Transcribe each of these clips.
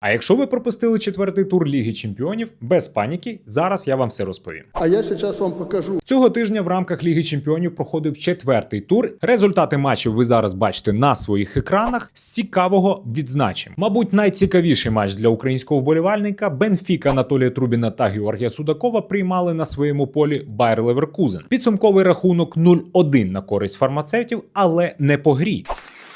А якщо ви пропустили четвертий тур Ліги Чемпіонів, без паніки, зараз я вам все розповім. А я сейчас вам покажу. Цього тижня в рамках Ліги Чемпіонів проходив четвертий тур. Результати матчів ви зараз бачите на своїх екранах. З цікавого відзначимо. Мабуть, найцікавіший матч для українського вболівальника Бенфіка Анатолія Трубіна та Георгія Судакова приймали на своєму полі Байер Леверкузен. Підсумковий рахунок 0-1 на користь фармацевтів, але не по грі.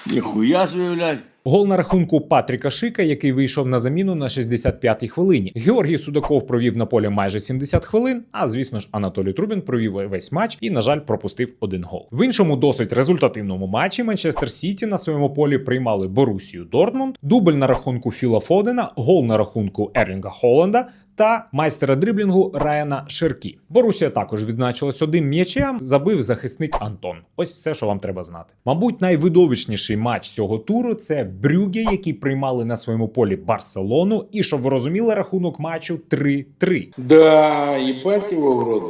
Ніхуя блядь. Гол на рахунку Патріка Шика, який вийшов на заміну на 65-й хвилині. Георгій Судаков провів на полі майже 70 хвилин. А звісно ж, Анатолій Трубін провів весь матч і, на жаль, пропустив один гол. В іншому досить результативному матчі Манчестер Сіті на своєму полі приймали Борусію Дортмунд, дубль на рахунку Філа Фодена, гол на рахунку Ерлінга Холланда. Та майстера дриблінгу Райана Ширкі. Борусія також відзначилась одним м'ячем, забив захисник Антон. Ось все, що вам треба знати. Мабуть, найвидовищніший матч цього туру це Брюге, які приймали на своєму полі Барселону. І щоб ви розуміли, рахунок матчу 3-3. Да, і его в рот.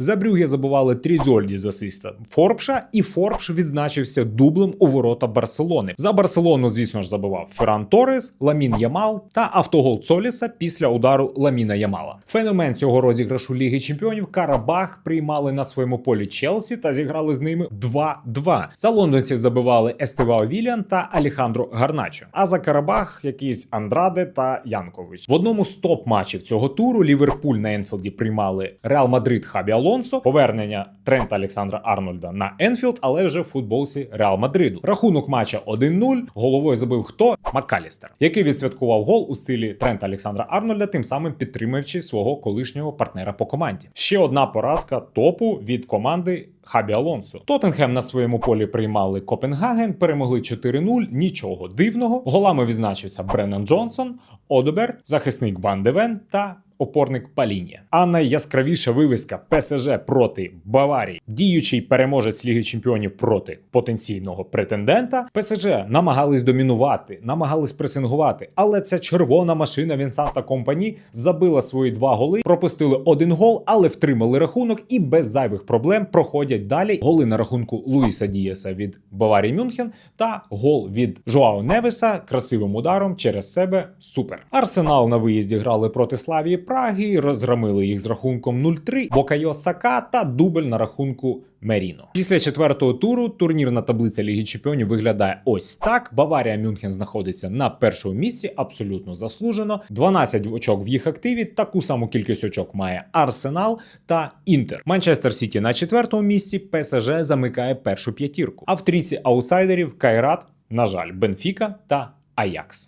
За Брюге забували Трізольді з асиста Форбша, і Форбш відзначився дублем у ворота Барселони. За Барселону, звісно ж, забував Ферран Торес, Ламін Ямал та автогол Цоліса після удару Ламіна Ямала. Феномен цього розіграшу Ліги Чемпіонів Карабах приймали на своєму полі Челсі та зіграли з ними 2-2. За лондонців забивали Естевао Вільян та Алехандро Гарначо. А за Карабах якісь Андраде та Янкович. В одному з топ-матчів цього туру Ліверпуль на Енфілді приймали Реал Мадрид Хабі Алонсо, повернення Трента Олександра Арнольда на Енфілд, але вже в футболці Реал Мадриду. Рахунок матча 1-0. Головою забив хто? Маккалістер, який відсвяткував гол у стилі Трента Олександра Арнольда, тим самим підтримуючи свого колишнього партнера по команді. Ще одна поразка топу від команди. Хабі Алонсо. Тоттенхем на своєму полі приймали Копенгаген, перемогли 4-0. Нічого дивного. Голами відзначився Бреннан Джонсон, Одобер, захисник Ван Девен та опорник Палінія. А найяскравіша вивіска ПСЖ проти Баварії, діючий переможець Ліги Чемпіонів проти потенційного претендента. ПСЖ намагались домінувати, намагались пресингувати, але ця червона машина Вінсанта Компані забила свої два голи, пропустили один гол, але втримали рахунок і без зайвих проблем проходять далі. Голи на рахунку Луїса Дієса від Баварії Мюнхен та гол від Жоао Невеса красивим ударом через себе. Супер. Арсенал на виїзді грали проти Славії Праги, розгромили їх з рахунком 0-3, Бокайо Сака та дубль на рахунку Меріно. Після четвертого туру турнірна таблиця Ліги Чемпіонів виглядає ось так. Баварія Мюнхен знаходиться на першому місці, абсолютно заслужено. 12 очок в їх активі. Таку саму кількість очок має Арсенал та Інтер. Манчестер Сіті на четвертому місці. ПСЖ замикає першу п'ятірку. А в трійці аутсайдерів Кайрат, на жаль, Бенфіка та Аякс.